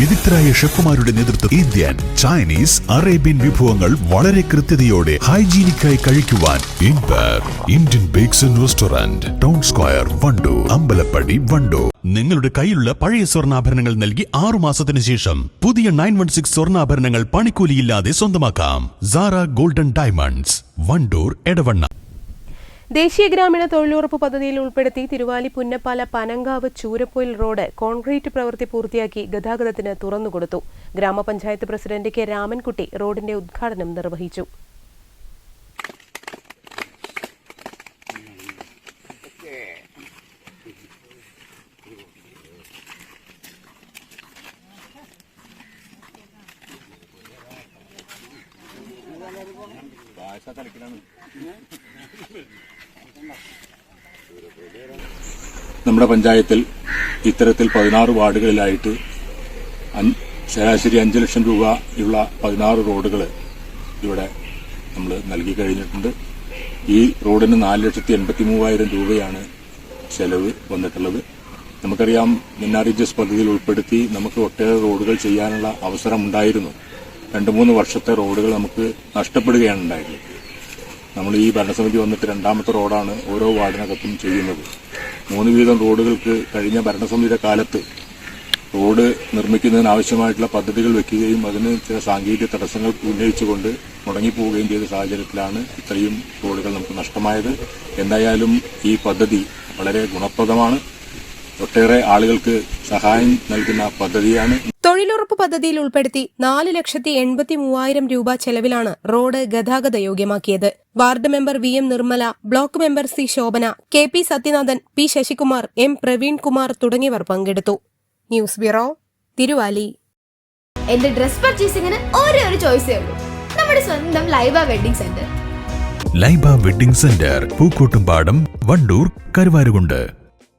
വിദഗ്ധരായ ഷെഫുമാരുടെ നേതൃത്വം Indian Chinese Arabian വിഭവങ്ങൾ വളരെ കൃത്യതയോടെ ഹൈജീനിക്കായി കഴിക്കുവാൻ Indian bakes and restaurant town square Wandoor Ambalappadi Wandoor. നിങ്ങളുടെ കയ്യിലുള്ള പഴയ സ്വർണാഭരണങ്ങൾ നൽകി ആറു മാസത്തിന് ശേഷം പുതിയ നയൻ വൺ സിക്സ് സ്വർണാഭരണങ്ങൾ പണിക്കൂലിയില്ലാതെ സ്വന്തമാക്കാം. Sara golden diamonds Wandoor Edavanna. ദേശീയ ഗ്രാമീണ തൊഴിലുറപ്പ് പദ്ധതിയിൽ ഉൾപ്പെടുത്തി തിരുവാലി പുന്നപ്പാല പനങ്കാവ് ചൂരപ്പൊയിൽ റോഡ് കോൺക്രീറ്റ് പ്രവൃത്തി പൂർത്തിയാക്കി ഗതാഗതത്തിന് തുറന്നുകൊടുത്തു. ഗ്രാമപഞ്ചായത്ത് പ്രസിഡന്റ് കെ രാമൻകുട്ടി റോഡിന്റെ ഉദ്ഘാടനം നിർവഹിച്ചു. നമ്മുടെ പഞ്ചായത്തിൽ ഇത്തരത്തിൽ പതിനാറ് വാർഡുകളിലായിട്ട് ശരാശരി അഞ്ച് ലക്ഷം രൂപയുള്ള പതിനാറ് റോഡുകൾ ഇവിടെ നമ്മൾ നൽകി കഴിഞ്ഞിട്ടുണ്ട്. ഈ റോഡിന് നാല് ലക്ഷത്തി എൺപത്തി മൂവായിരം രൂപയാണ് ചെലവ് വന്നിട്ടുള്ളത്. നമുക്കറിയാം മിന്നാറിജസ് പദ്ധതിയിൽ ഉൾപ്പെടുത്തി നമുക്ക് ഒട്ടേറെ റോഡുകൾ ചെയ്യാനുള്ള അവസരം ഉണ്ടായിരുന്നു. രണ്ട് മൂന്ന് വർഷത്തെ റോഡുകൾ നമുക്ക് നഷ്ടപ്പെടുകയാണ് ഉണ്ടായത്. നമ്മൾ ഈ ഭരണസമിതി വന്നിട്ട് രണ്ടാമത്തെ റോഡാണ് ഓരോ വാർഡിനകത്തും ചെയ്യുന്നത്. മൂന്ന് വീതം റോഡുകൾക്ക് കഴിഞ്ഞ ഭരണസമിതിയുടെ കാലത്ത് റോഡ് നിർമ്മിക്കുന്നതിന് ആവശ്യമായിട്ടുള്ള പദ്ധതികൾ വെക്കുകയും അതിന് ചില സാങ്കേതിക തടസ്സങ്ങൾ ഉന്നയിച്ചുകൊണ്ട് മുടങ്ങിപ്പോവുകയും ചെയ്ത സാഹചര്യത്തിലാണ് ഇത്രയും റോഡുകൾ നമുക്ക് നഷ്ടമായത്. എന്തായാലും ഈ പദ്ധതി വളരെ ഗുണപ്രദമാണ്. ഒട്ടേറെ ആളുകൾക്ക് സഹായം നൽകുന്ന പദ്ധതിയാണ് തൊഴിലുറപ്പ് പദ്ധതിയിൽ ഉൾപ്പെടുത്തി നാല് ലക്ഷത്തി എൺപത്തി മൂവായിരം രൂപ ചെലവിലാണ് റോഡ് ഗതാഗത യോഗ്യമാക്കിയത്. Ward member V M Nirmala block member C Shobhana K P Sathyanathan P Sasikumar M Praveen Kumar തുടങ്ങിയവർ പങ്കെടുത്തു. News bureau Thiruvali. എന്റെ ഡ്രസ് പർച്ചേസിംഗിന് ഒരേ ഒരു ചോയ്സേ ഉള്ളൂ. നമ്മുടെ സ്വന്തം Laiba wedding centre. Laiba wedding centre Pookkottumpadam Wandoor Karuvarakundu.